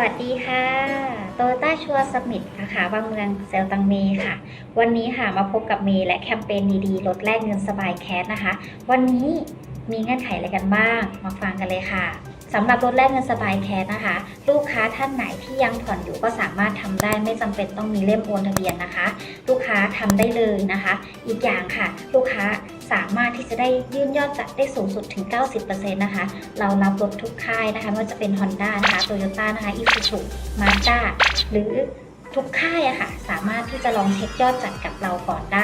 วัสดีค่ะโตต้าชัวร์สมิธสาขาบางเมืองเซลตังเมค่ะ วันนี้ค่ะมาพบกับเมย์และแคมเปญดีๆลดแลกเงินสบายแคสนะคะ วันนี้มีเงื่อนไขอะไรกันบ้าง มาฟังกันเลยค่ะสำหรับลดแลกเงินสบายแคสนะคะ ลูกค้าท่านไหนที่ยังผ่อนอยู่ก็สามารถทำได้ไม่จำเป็นต้องมีเล่มโอนทะเบียนนะคะ ลูกค้าทำได้เลยนะคะ อีกอย่างค่ะ ลูกค้าามารถที่จะได้ยื่นยอดจัดได้สูงสุดถึง 90%นะคะ เรารับรถทุกค่ายนะคะไม่ว่าจะเป็น Honda นะคะ Toyota นะคะ Isuzu Mazda หรือทุกค่ายอะค่ะ สามารถที่จะลองเช็คยอดจัดกับเราก่อนได้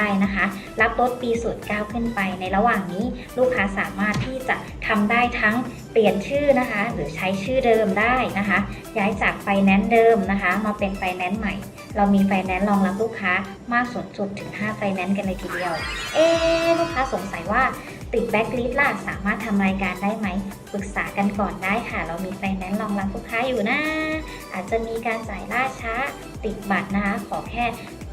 นะคะรับรถปีสูตร9ขึ้นไป ในระหว่างนี้ลูกค้าสามารถที่จะทำได้ทั้งเปลี่ยนชื่อนะคะ หรือใช้ชื่อเดิมได้นะคะ ย้ายจากไฟแนนซ์เดิมนะคะ มาเป็นไฟแนนซ์ใหม่ เรามีไฟแนนซ์รองรับลูกค้ามากสูงสุดถึง 5 ไฟแนนซ์กันเลยทีเดียว เอ๊ลูกค้าสงสัยว่าติดแบ็กลิสต์ล่ะสามารถทำรายการได้ไหมปรึกษากันก่อนได้ค่ะ เรามีไฟแนนซ์รองรับลูกค้าอยู่นะ อาจจะมีการจ่ายล่าช้าติดบัตรนะคะขอแค่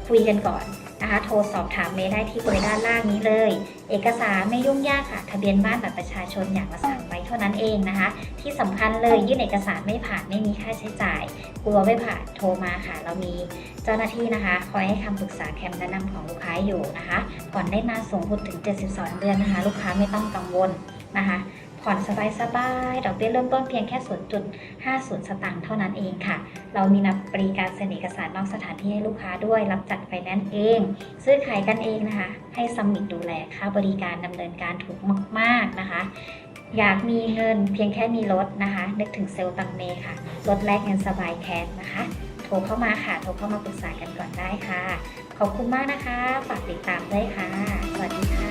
คุยกันก่อน นะคะโทรสอบถามเมย์ได้ที่เบอร์ด้านล่างนี้เลย เอกสารไม่ยุ่งยากค่ะทะเบียนบ้านบัตรประชาชนอย่างละสามใบเท่านั้นเองนะคะ ที่สำคัญเลยยื่นเอกสารไม่ผ่านไม่มีค่าใช้จ่าย กลัวไม่ผ่านโทรมาค่ะ เรามีเจ้าหน้าที่นะคะ คอยให้คำปรึกษาแคมแนะนำของลูกค้าอยู่นะคะผ่อนได้นาสูงสุดถึง 72 เดือนนะคะ ลูกค้าไม่ต้องกังวลนะคะ ผ่อนสบายๆดอกเบี้ยเริ่มต้นเพียงแค่ 0.50 สตางค์เท่านั้นเองค่ะ เรามีนับบริการเซ็นเอกสารนอกสถานที่ให้ลูกค้าด้วย รับจัดไฟแนนซ์เอง ซื้อขายกันเองนะคะ ให้สมิธดูแลค่าบริการดำเนินการถูกมาก ๆนะคะ อยากมีเงินเพียงแค่มีรถนะคะ นึกถึงเซลล์ตังเมค่ะ รถแลกเงินสบายแคสนะคะ โทรเข้ามาค่ะ โทรเข้ามาปรึกษากันก่อนได้ค่ะ ขอบคุณมากนะคะ ฝากติดตามด้วยค่ะ